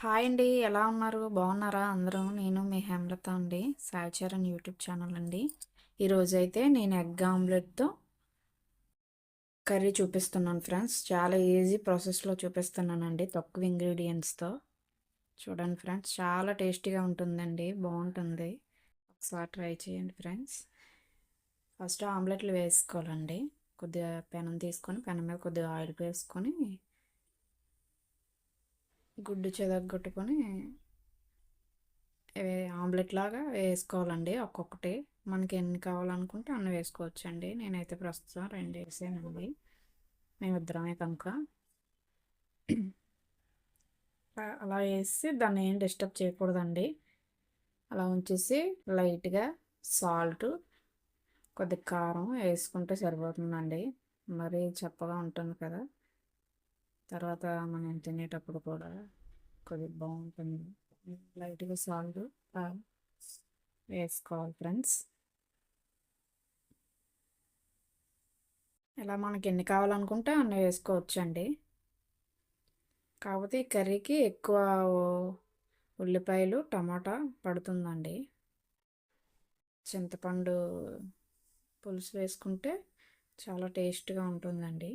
Hi అండి. ఎలా ఉన్నారు? బాగున్నారా? అందరూ? నేను మీ హేమలత అండి. సాయిచరణ్ యూట్యూబ్ ఛానల్ అండి. ఈరోజు అయితే నేను ఎగ్ ఆమ్లెట్తో కర్రీ చూపిస్తున్నాను ఫ్రెండ్స్. చాలా ఈజీ ప్రాసెస్లో చూపిస్తున్నానండి. తక్కువ ఇంగ్రీడియంట్స్తో. చూడండి ఫ్రెండ్స్ చాలా టేస్టీగా ఉంటుందండి. బాగుంటుంది. ఒకసారి ట్రై చేయండి ఫ్రెండ్స్. ఫస్ట్ ఆమ్లెట్లు వేసుకోవాలండి. కొద్దిగా పెనం తీసుకొని పెనం మీద కొద్దిగా ఆయిల్ వేసుకొని గుడ్డు చెదగొట్టుకొని ఆమ్లెట్ లాగా వేసుకోవాలండి ఒక్కొక్కటి. మనకి ఎన్ని కావాలనుకుంటే అన్ని వేసుకోవచ్చండి. నేనైతే ప్రస్తుతం రెండు వేసానండి. మేమిద్దరమే కనుక. అలా వేసి దాన్ని ఏం డిస్టర్బ్ చేయకూడదండి. అలా ఉంచేసి లైట్గా సాల్ట్ కొద్ది కారం వేసుకుంటే సరిపోతుందండి. మరీ చప్పగా ఉంటుంది కదా. తర్వాత మనం తినేటప్పుడు కూడా కొద్దిగా బాగుంటుంది. లైట్గా సాల్ట్ వేసుకోవాలి ఫ్రెండ్స్. ఇలా మనకి ఎన్ని కావాలనుకుంటే అన్ని వేసుకోవచ్చండి. కాకపోతే ఈ కర్రీకి ఎక్కువ ఉల్లిపాయలు టమాటా పడుతుందండి. చింతపండు పులుసు వేసుకుంటే చాలా టేస్ట్గా ఉంటుందండి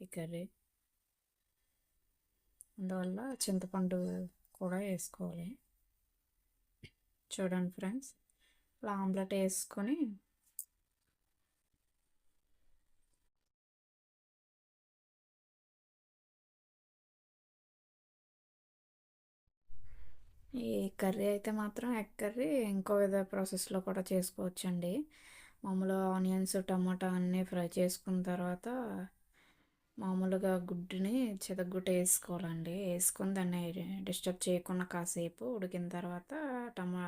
ఈ కర్రీ. అందువల్ల చింతపండు కూడా వేసుకోవాలి. చూడండి ఫ్రెండ్స్ ఇలా ఆమ్లెట్ వేసుకొని ఈ కర్రీ అయితే మాత్రం ఎగ్ కర్రీ ఇంకో విధ ప్రాసెస్లో కూడా చేసుకోవచ్చండి. మామూలు ఆనియన్స్ టమాటా అన్నీ ఫ్రై చేసుకున్న తర్వాత మామూలుగా గుడ్డుని చెదగుడ్డ వేసుకోవాలండి. వేసుకొని దాన్ని డిస్టర్బ్ చేయకుండా కాసేపు ఉడికిన తర్వాత టమా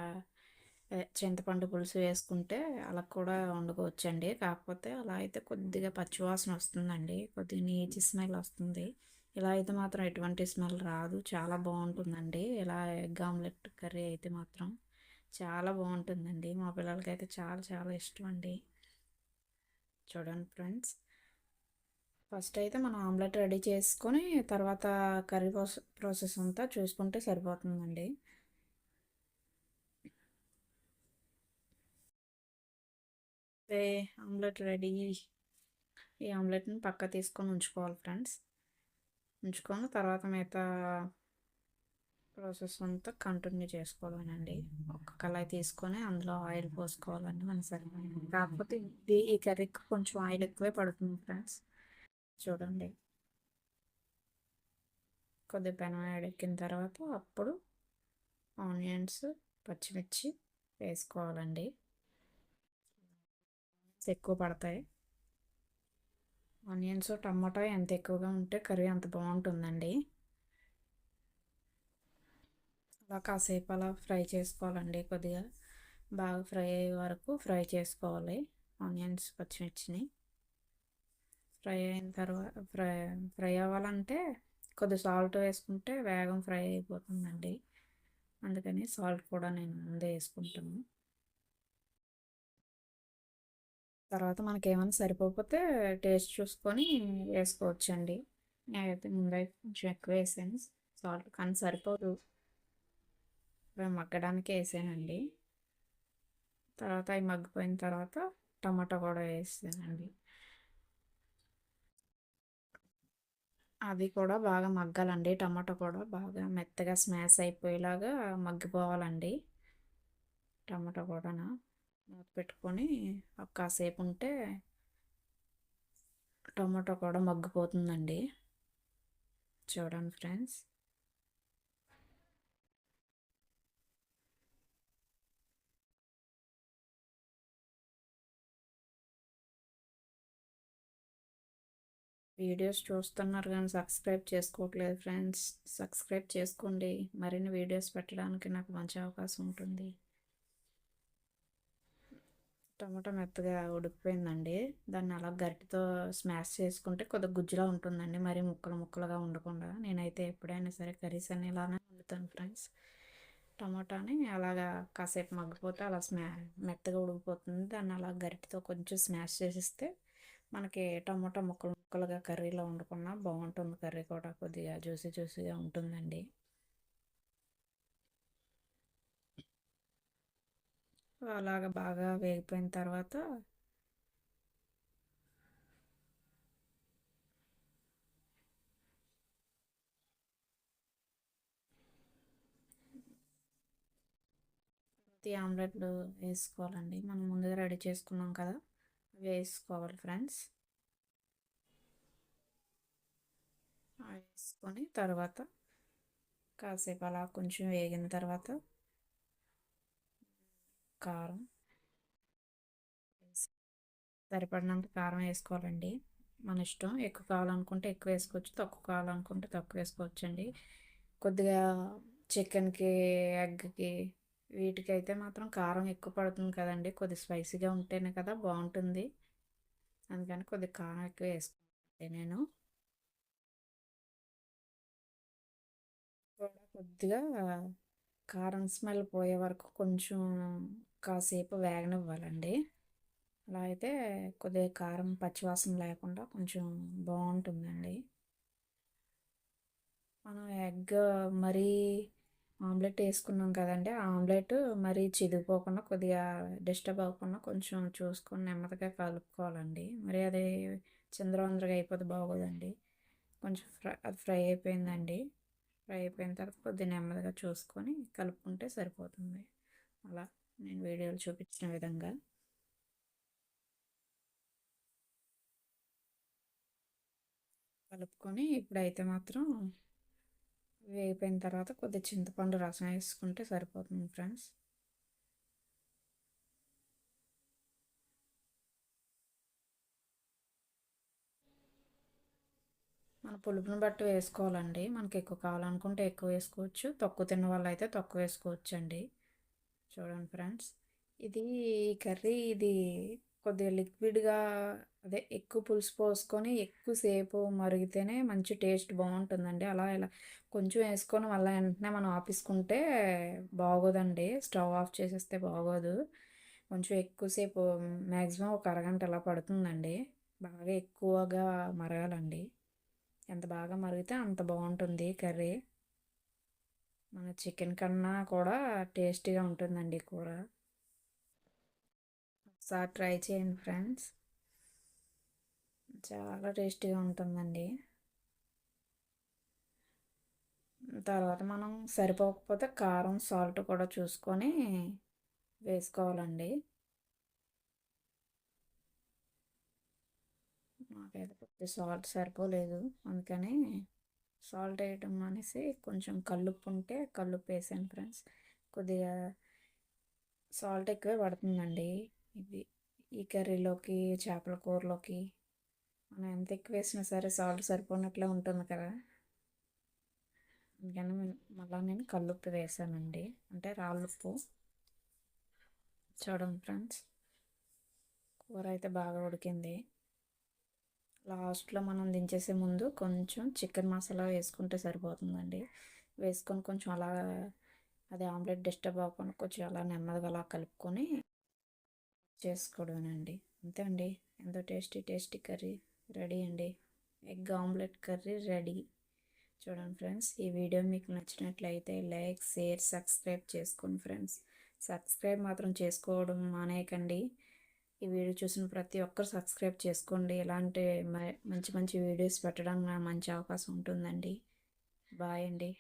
చింతపండు పులుసు వేసుకుంటే అలా కూడా వండుకోవచ్చండి. కాకపోతే అలా అయితే కొద్దిగా పచ్చివాసన వస్తుందండి. కొద్దిగా నీచి స్మెల్ వస్తుంది. ఇలా అయితే మాత్రం ఎటువంటి స్మెల్ రాదు. చాలా బాగుంటుందండి. ఇలా ఎగ్ ఆమ్లెట్ కర్రీ అయితే మాత్రం చాలా బాగుంటుందండి. మా పిల్లలకి అయితే చాలా చాలా ఇష్టం అండి. చూడండి ఫ్రెండ్స్. ఫస్ట్ అయితే మనం ఆమ్లెట్ రెడీ చేసుకొని తర్వాత కర్రీ ప్రాసెస్ అంతా చూసుకుంటే సరిపోతుందండి. Omelette ready. ఈ ఆమ్లెట్ని పక్క తీసుకొని ఉంచుకోవాలి ఫ్రెండ్స్. ఉంచుకొని తర్వాత మిగతా ప్రాసెస్ అంతా కంటిన్యూ చేసుకోవాలనండి. ఒక కళాయి తీసుకొని అందులో ఆయిల్ పోసుకోవాలండి మన సరిపోయింది కాకపోతే ఇది ఈ కర్రీకి కొంచెం ఆయిల్ ఎక్కువే పడుతుంది ఫ్రెండ్స్. చూడండి. కొద్ది పెనం ఎక్కిన తర్వాత అప్పుడు ఆనియన్స్ పచ్చిమిర్చి వేసుకోవాలండి. ఎక్కువ పడతాయి. ఆనియన్స్ టమాటా ఎంత ఎక్కువగా ఉంటే కర్రీ అంత బాగుంటుందండి. అలా కాసేపు అలా ఫ్రై చేసుకోవాలండి. కొద్దిగా బాగా ఫ్రై అయ్యే వరకు ఫ్రై చేసుకోవాలి. ఆనియన్స్ పచ్చిమిర్చిని. ఫ్రై అయిన తర్వాత ఫ్రై ఫ్రై అవ్వాలంటే కొద్ది సాల్ట్ వేసుకుంటే వేగం ఫ్రై అయిపోతుందండి. అందుకని సాల్ట్ కూడా నేను ముందే వేసుకుంటాను. తర్వాత మనకి ఏమైనా సరిపోతే టేస్ట్ చూసుకొని వేసుకోవచ్చండి. నేనైతే ముందే కొంచెం ఎక్కువ వేసాను సాల్ట్ కానీ సరిపోదు. మగ్గడానికి వేసానండి. తర్వాత అవి మగ్గిపోయిన తర్వాత టమాటా కూడా వేసానండి. అది కూడా బాగా మగ్గాలండి. టమాటో కూడా బాగా మెత్తగా స్మాష్ అయిపోయేలాగా మగ్గిపోవాలండి. టమాటో కూడా మూత పెట్టుకొని కాసేపు ఉంటే టమాటో కూడా మగ్గిపోతుందండి. చూడండి ఫ్రెండ్స్. వీడియోస్ చూస్తున్నారు కానీ సబ్స్క్రైబ్ చేసుకోవట్లేదు ఫ్రెండ్స్. సబ్స్క్రైబ్ చేసుకోండి. మరిన్ని వీడియోస్ పెట్టడానికి నాకు మంచి అవకాశం ఉంటుంది. టమాటా మెత్తగా ఉడికిపోయిందండి. దాన్ని అలా గరిటితో స్మాష్ చేసుకుంటే కొద్దిగా గుజ్జులా ఉంటుందండి. మరి ముక్కలు ముక్కలుగా ఉండకుండా నేనైతే ఎప్పుడైనా సరే కర్రీస్ అని ఇలానే వండుతాను ఫ్రెండ్స్. టమాటాని అలాగా కాసేపు మగ్గిపోతే అలా స్మా మెత్తగా ఉడికిపోతుంది. దాన్ని అలా గరిటితో కొంచెం స్మాష్ చేసిస్తే మనకి టమోటా ముక్కలు ముక్కలుగా కర్రీలో వండుకున్నా బాగుంటుంది. కర్రీ కూడా కొద్దిగా జ్యూసీ జ్యూసీగా ఉంటుందండి. అలాగ బాగా వేగిపోయిన తర్వాత ఆమ్లెట్లు వేసుకోవాలండి. మనం ముందుగా రెడీ చేసుకున్నాం కదా. వేసుకోవాలి ఫ్రెండ్స్. వేసుకొని తర్వాత కాసేపు అలా కొంచెం వేగిన తర్వాత కారం సరిపడినంత కారం వేసుకోవాలండి. మన ఇష్టం ఎక్కువ కావాలనుకుంటే ఎక్కువ వేసుకోవచ్చు తక్కువ కావాలనుకుంటే తక్కువ వేసుకోవచ్చు అండి కొద్దిగా చికెన్కి ఎగ్కి వీటికి అయితే మాత్రం కారం ఎక్కువ పడుతుంది కదండి. కొద్దిగా స్పైసీగా ఉంటేనే కదా బాగుంటుంది. అందుకని కొద్దిగా కారం ఎక్కువ వేసుకుంటే నేను. కొద్దిగా కారం స్మెల్ పోయే వరకు కొంచెం కాసేపు వేగనివ్వాలండి. అలా అయితే కొద్దిగా కారం పచ్చివాసన లేకుండా కొంచెం బాగుంటుందండి. మనం ఎగ్ మరీ ఆమ్లెట్ వేసుకున్నాం కదండి. ఆమ్లెట్ మరి చిదిగిపోకుండా కొద్దిగా డిస్టర్బ్ అవ్వకుండా కొంచెం చూసుకొని నెమ్మదిగా కలుపుకోవాలండి. మరి అది చిందరవందరగా అయిపోతే బాగోదండి. కొంచెం ఫ్రై అది ఫ్రై అయిపోయిందండి. ఫ్రై అయిపోయిన తర్వాత కొద్దిగా నెమ్మదిగా చూసుకొని కలుపుకుంటే సరిపోతుంది. అలా నేను వీడియోలు చూపించిన విధంగా. కలుపుకొని ఇప్పుడైతే మాత్రం వేగిపోయిన తర్వాత కొద్దిగా చింతపండు రసం వేసుకుంటే సరిపోతుంది ఫ్రెండ్స్. మన పులుపుని బట్టి వేసుకోవాలండి. మనకి ఎక్కువ కావాలనుకుంటే ఎక్కువ వేసుకోవచ్చు. తక్కువ తిన్న వాళ్ళు అయితే తక్కువ వేసుకోవచ్చు అండి చూడండి ఫ్రెండ్స్. ఇది కర్రీ ఇది కొద్దిగా లిక్విడ్గా అదే ఎక్కువ పులుసు పోసుకొని ఎక్కువసేపు మరిగితేనే మంచి టేస్ట్ బాగుంటుందండి. అలా ఇలా కొంచెం వేసుకొని మళ్ళీ వెంటనే మనం ఆపేసుకుంటే బాగోదండి. స్టవ్ ఆఫ్ చేసేస్తే బాగోదు. కొంచెం ఎక్కువసేపు మ్యాక్సిమం ఒక అరగంట అలా పడుతుందండి. బాగా ఎక్కువగా మరగాలండి. ఎంత బాగా మరిగితే అంత బాగుంటుంది కర్రీ. మన చికెన్ కన్నా కూడా టేస్టీగా ఉంటుందండి కూర. ఒకసారి ట్రై చేయండి ఫ్రెండ్స్. చాలా టేస్టీగా ఉంటుందండి. తర్వాత మనం సరిపోకపోతే కారం సాల్ట్ కూడా చూసుకొని వేసుకోవాలండి. నాకైతే సాల్ట్ సరిపోలేదు. అందుకని సాల్ట్ వేయటం అనేసి కొంచెం కల్లుప్పు ఉంటే కల్లుప్పు వేసాను ఫ్రెండ్స్. కొద్దిగా సాల్ట్ ఎక్కువే పడుతుందండి. ఇది ఈ కర్రీలోకి చేపల కూరలోకి మనం ఎంత ఎక్కువ వేసినా సరే సాల్ట్ సరిపోయినట్లే ఉంటుంది కదా. అందుకని మళ్ళీ నేను కల్లుప్పు వేసానండి. అంటే రాళ్ళుప్పు చూడండి ఫ్రెండ్స్ కూర అయితే బాగా ఉడికింది. లాస్ట్లో మనం దించేసే ముందు కొంచెం చికెన్ మసాలా వేసుకుంటే సరిపోతుందండి. వేసుకొని కొంచెం అలా అది ఆమ్లెట్ డిస్టర్బ్ అవ్వకుండా కొంచెం అలా నెమ్మదిగా అలా కలుపుకొని చేసుకోవడమేనండి. అంతే అండి. ఎంతో టేస్టీ టేస్టీ కర్రీ. రెడీ అండి. Egg omelette curry ready. చూడండి ఫ్రెండ్స్ ఈ వీడియో మీకు నచ్చినట్లయితే లైక్ షేర్ సబ్స్క్రైబ్ చేసుకోండి ఫ్రెండ్స్. సబ్స్క్రైబ్ మాత్రం చేసుకోవడం మానేయకండి. ఈ వీడియో చూసిన ప్రతి ఒక్కరు సబ్స్క్రైబ్ చేసుకోండి. ఇలాంటి మంచి మంచి వీడియోస్ పెట్టడానికి మంచి అవకాశం ఉంటుందండి. బాయ్ అండి.